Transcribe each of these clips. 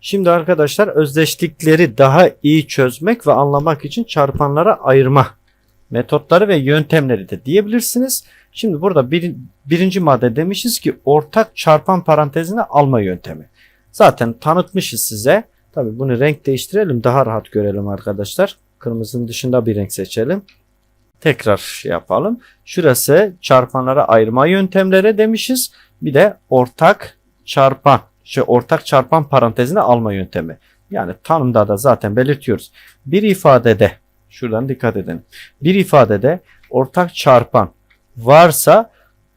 Şimdi arkadaşlar özdeşlikleri daha iyi çözmek ve anlamak için çarpanlara ayırma metotları ve yöntemleri de diyebilirsiniz. Şimdi burada bir, birinci madde demişiz ki ortak çarpan parantezine alma yöntemi. Zaten tanıtmışız size. Tabi bunu renk değiştirelim daha rahat görelim arkadaşlar. Kırmızının dışında bir renk seçelim. Tekrar şey yapalım. Şurası çarpanlara ayırma yöntemleri demişiz. Bir de ortak çarpan, şey ortak çarpan parantezine alma yöntemi. Yani tanımda da zaten belirtiyoruz. Bir ifadede, şuradan dikkat edin. Bir ifadede ortak çarpan varsa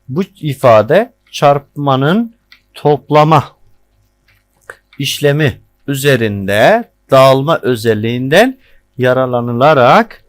bu ifade çarpmanın toplama işlemi üzerinde dağılma özelliğinden yararlanılarak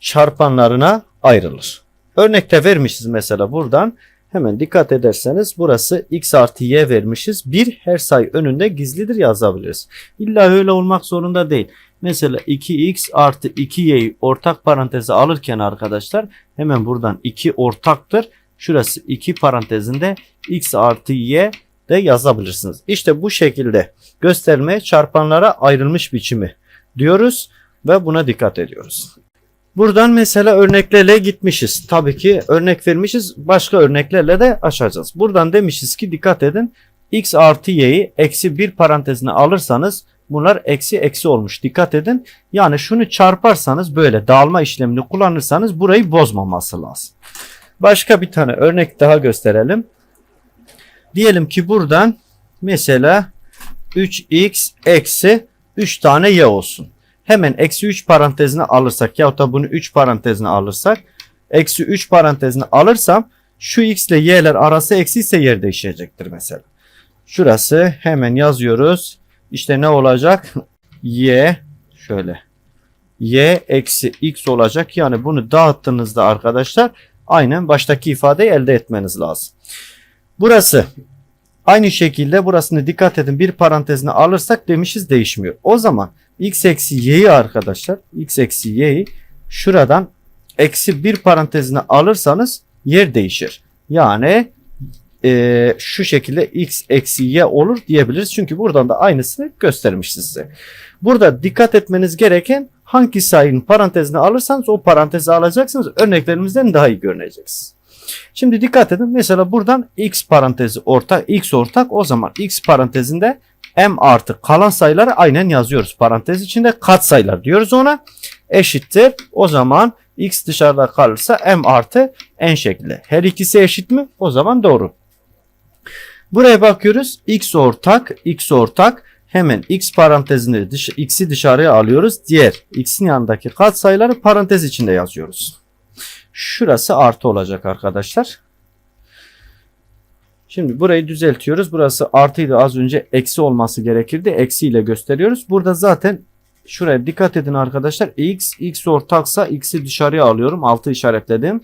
çarpanlarına ayrılır. Örnekte vermişiz mesela buradan. Hemen dikkat ederseniz burası x artı y vermişiz. Bir her sayı önünde gizlidir yazabiliriz. İlla öyle olmak zorunda değil. Mesela 2x artı 2y'yi ortak paranteze alırken arkadaşlar hemen buradan 2 ortaktır. Şurası 2 parantezinde x artı y de yazabilirsiniz. İşte bu şekilde göstermeye çarpanlara ayrılmış biçimi diyoruz ve buna dikkat ediyoruz. Buradan mesela örneklerle gitmişiz. Tabii ki örnek vermişiz. Başka örneklerle de açacağız. Buradan demişiz ki dikkat edin. x artı y'yi eksi bir parantezine alırsanız bunlar eksi eksi olmuş. Dikkat edin. Yani şunu çarparsanız böyle dağılma işlemini kullanırsanız burayı bozmaması lazım. Başka bir tane örnek daha gösterelim. Diyelim ki buradan mesela 3x eksi 3 tane y olsun. Hemen eksi 3 parantezine alırsak ya da bunu 3 parantezine alırsak eksi 3 parantezine alırsam şu x ile y'ler arası eksi ise yer değişecektir mesela. Şurası hemen yazıyoruz. İşte ne olacak? y şöyle y eksi x olacak. Yani bunu dağıttığınızda arkadaşlar aynen baştaki ifadeyi elde etmeniz lazım. Burası aynı şekilde burasını dikkat edin bir parantezine alırsak demişiz değişmiyor. O zaman x eksi y'yi arkadaşlar x eksi y'yi şuradan eksi bir parantezine alırsanız yer değişir. Yani e, şu şekilde x eksi y olur diyebiliriz. Çünkü buradan da aynısını göstermişti size. Burada dikkat etmeniz gereken hangi sayının parantezine alırsanız o parantezi alacaksınız. Örneklerimizden daha iyi görüneceksiniz. Şimdi dikkat edin. Mesela buradan x parantezi ortak, x ortak. O zaman x parantezinde m artı kalan sayıları aynen yazıyoruz. Parantez içinde kat sayılar diyoruz ona. Eşittir. O zaman x dışarıda kalırsa m artı n şekli. Her ikisi eşit mi? O zaman doğru. Buraya bakıyoruz. x ortak, x ortak. Hemen x parantezini dış, x'i dışarıya alıyoruz. Diğer x'in yanındaki kat sayıları parantez içinde yazıyoruz. Şurası artı olacak arkadaşlar. Şimdi burayı düzeltiyoruz. Burası artıydı az önce eksi olması gerekirdi. Eksi ile gösteriyoruz. Burada zaten şuraya dikkat edin arkadaşlar. x, x ortaksa x'i dışarıya alıyorum. Altı işaretledim.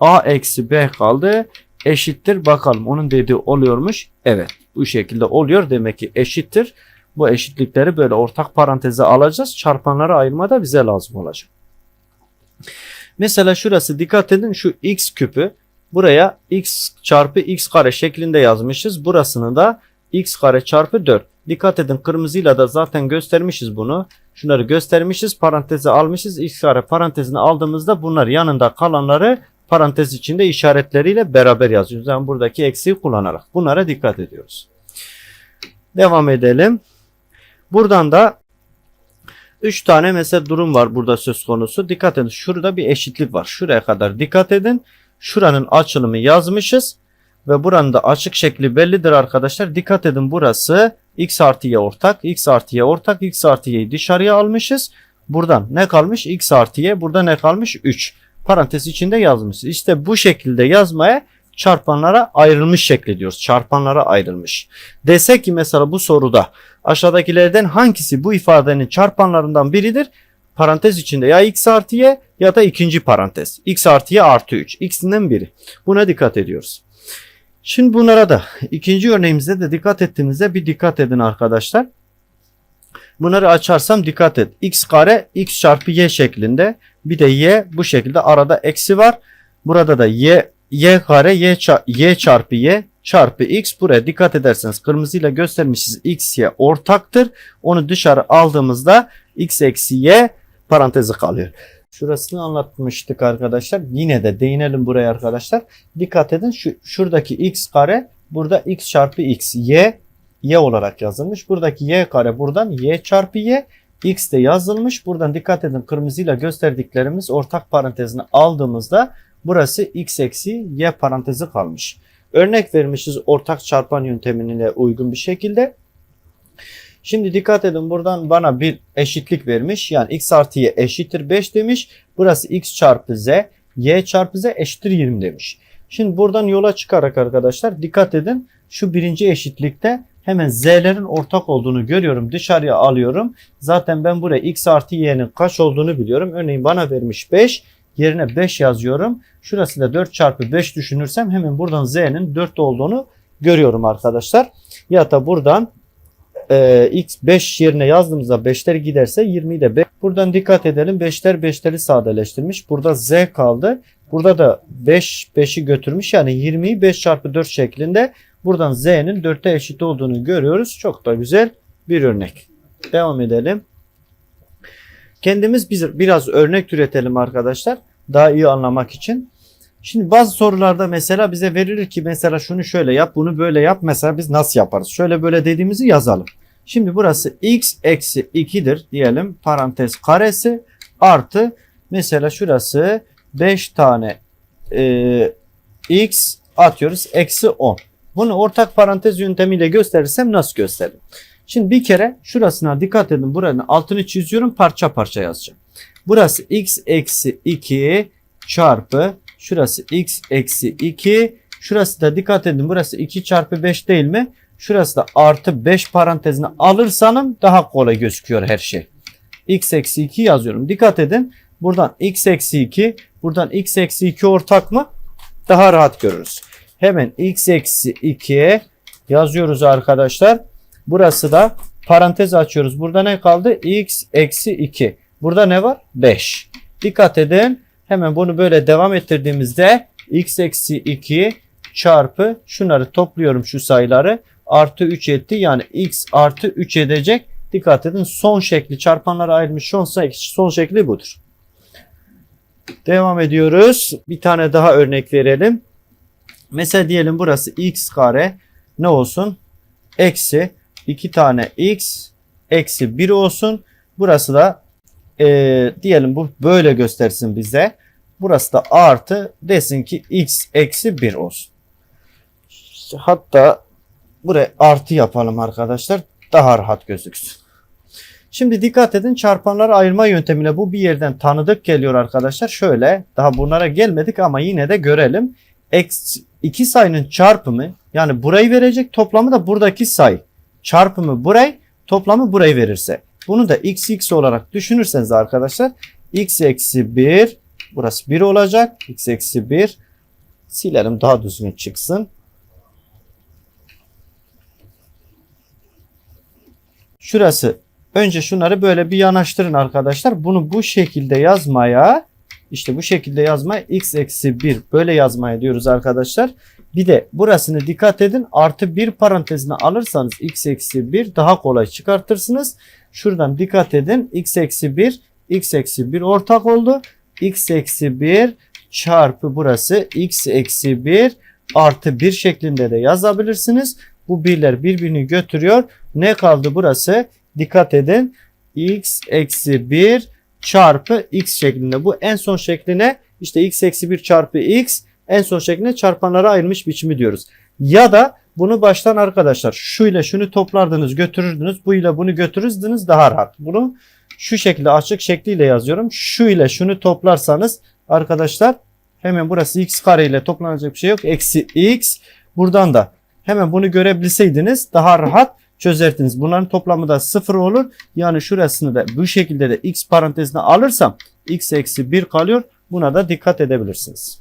a eksi b kaldı. Eşittir. Bakalım onun dediği oluyormuş. Evet bu şekilde oluyor. Demek ki eşittir. Bu eşitlikleri böyle ortak paranteze alacağız. Çarpanları ayırmada bize lazım olacak. Mesela şurası dikkat edin şu x küpü buraya x çarpı x kare şeklinde yazmışız. Burasını da x kare çarpı 4. Dikkat edin kırmızıyla da zaten göstermişiz bunu. Şunları göstermişiz paranteze almışız. x kare parantezine aldığımızda bunlar yanında kalanları parantez içinde işaretleriyle beraber yazıyoruz. Yani buradaki eksiği kullanarak. Bunlara dikkat ediyoruz. Devam edelim. Buradan da 3 tane mesela durum var burada söz konusu. Dikkat edin şurada bir eşitlik var. Şuraya kadar dikkat edin. Şuranın açılımı yazmışız. Ve buranın da açık şekli bellidir arkadaşlar. Dikkat edin burası x artı y ortak. x artı y ortak. x artı y'yi dışarıya almışız. Buradan ne kalmış? x artı y. Burada ne kalmış? 3. Parantez içinde yazmışız. İşte bu şekilde yazmaya çarpanlara ayrılmış şekli diyoruz. Çarpanlara ayrılmış. Desek ki mesela bu soruda aşağıdakilerden hangisi bu ifadenin çarpanlarından biridir? Parantez içinde ya x artı y ya da ikinci parantez. x artı y artı 3. X'inden biri. Buna dikkat ediyoruz. Şimdi bunlara da ikinci örneğimizde de dikkat ettiğimizde bir dikkat edin arkadaşlar. Bunları açarsam dikkat et. x kare x çarpı y şeklinde. Bir de y bu şekilde arada eksi var. Burada da y y kare y, y çarpı y çarpı x buraya dikkat ederseniz kırmızıyla göstermişiz x y ortaktır. Onu dışarı aldığımızda x eksi y parantezi kalıyor. Şurasını anlatmıştık arkadaşlar. Yine de değinelim buraya arkadaşlar. Dikkat edin şu şuradaki x kare burada x çarpı x y y olarak yazılmış. Buradaki y kare buradan y çarpı y x de yazılmış. Buradan dikkat edin kırmızıyla gösterdiklerimiz ortak parantezini aldığımızda burası x eksi y parantezi kalmış. Örnek vermişiz ortak çarpan yöntemine uygun bir şekilde. Şimdi dikkat edin buradan bana bir eşitlik vermiş. Yani x artı y eşittir 5 demiş. Burası x çarpı z, y çarpı z eşittir 20 demiş. Şimdi buradan yola çıkarak arkadaşlar dikkat edin. Şu birinci eşitlikte hemen z'lerin ortak olduğunu görüyorum. Dışarıya alıyorum. Zaten ben buraya x artı y'nin kaç olduğunu biliyorum. Örneğin bana vermiş 5. Yerine 5 yazıyorum. Şurası da 4 çarpı 5 düşünürsem hemen buradan z'nin 4 olduğunu görüyorum arkadaşlar. Ya da buradan e, x 5 yerine yazdığımızda 5'ler giderse 20'yi de 5. Buradan dikkat edelim 5'ler 5'leri sadeleştirmiş. Burada z kaldı. Burada da 5 5'i götürmüş. Yani 20'yi 5 çarpı 4 şeklinde buradan z'nin 4'e eşit olduğunu görüyoruz. Çok da güzel bir örnek. Devam edelim. Kendimiz biz biraz örnek türetelim arkadaşlar. Daha iyi anlamak için. Şimdi bazı sorularda mesela bize verilir ki mesela şunu şöyle yap bunu böyle yap. Mesela biz nasıl yaparız? Şöyle böyle dediğimizi yazalım. Şimdi burası x eksi 2'dir diyelim parantez karesi artı mesela şurası 5 tane e, x atıyoruz eksi 10. Bunu ortak parantez yöntemiyle gösterirsem nasıl gösteririm? Şimdi bir kere şurasına dikkat edin. Buranın altını çiziyorum parça parça yazacağım. Burası x eksi 2 çarpı şurası x eksi 2 şurası da dikkat edin burası 2 çarpı 5 değil mi? Şurası da artı 5 parantezine alırsanım daha kolay gözüküyor her şey. x eksi 2 yazıyorum. Dikkat edin buradan x eksi 2 buradan x eksi 2 ortak mı? Daha rahat görürüz. Hemen x eksi 2'ye yazıyoruz arkadaşlar. Burası da parantez açıyoruz. Burada ne kaldı? x eksi 2. Burada ne var? 5. Dikkat edin. Hemen bunu böyle devam ettirdiğimizde x eksi 2 çarpı şunları topluyorum şu sayıları. Artı 3 etti. Yani x artı 3 edecek. Dikkat edin son şekli çarpanlara ayrılmış son, şekli budur. Devam ediyoruz. Bir tane daha örnek verelim. Mesela diyelim burası x kare ne olsun? Eksi 2 tane x eksi 1 olsun. Burası da e, diyelim bu böyle göstersin bize. Burası da artı desin ki x eksi 1 olsun. Hatta buraya artı yapalım arkadaşlar. Daha rahat gözüksün. Şimdi dikkat edin çarpanları ayırma yöntemiyle bu bir yerden tanıdık geliyor arkadaşlar. Şöyle daha bunlara gelmedik ama yine de görelim. X, iki sayının çarpımı yani burayı verecek toplamı da buradaki sayı. Çarpımı burayı toplamı burayı verirse. Bunu da x x olarak düşünürseniz arkadaşlar x eksi 1 burası 1 olacak. x eksi 1 silelim daha düzgün çıksın. Şurası önce şunları böyle bir yanaştırın arkadaşlar. Bunu bu şekilde yazmaya işte bu şekilde yazmaya x eksi 1 böyle yazmaya diyoruz arkadaşlar. Bir de burasını dikkat edin artı bir parantezine alırsanız x eksi 1 daha kolay çıkartırsınız. Şuradan dikkat edin x eksi 1 x eksi 1 ortak oldu. x eksi 1 çarpı burası x eksi 1 artı 1 şeklinde de yazabilirsiniz. Bu birler birbirini götürüyor. Ne kaldı burası? Dikkat edin. x eksi 1 çarpı x şeklinde. Bu en son şekline işte x eksi 1 çarpı x en son şekline çarpanlara ayrılmış biçimi diyoruz. Ya da bunu baştan arkadaşlar şu ile şunu toplardınız götürürdünüz. Bu ile bunu götürürdünüz daha rahat. Bunu şu şekilde açık şekliyle yazıyorum. Şu ile şunu toplarsanız arkadaşlar hemen burası x kare ile toplanacak bir şey yok. Eksi x buradan da hemen bunu görebilseydiniz daha rahat çözersiniz. Bunların toplamı da sıfır olur. Yani şurasını da bu şekilde de x parantezine alırsam x eksi 1 kalıyor. Buna da dikkat edebilirsiniz.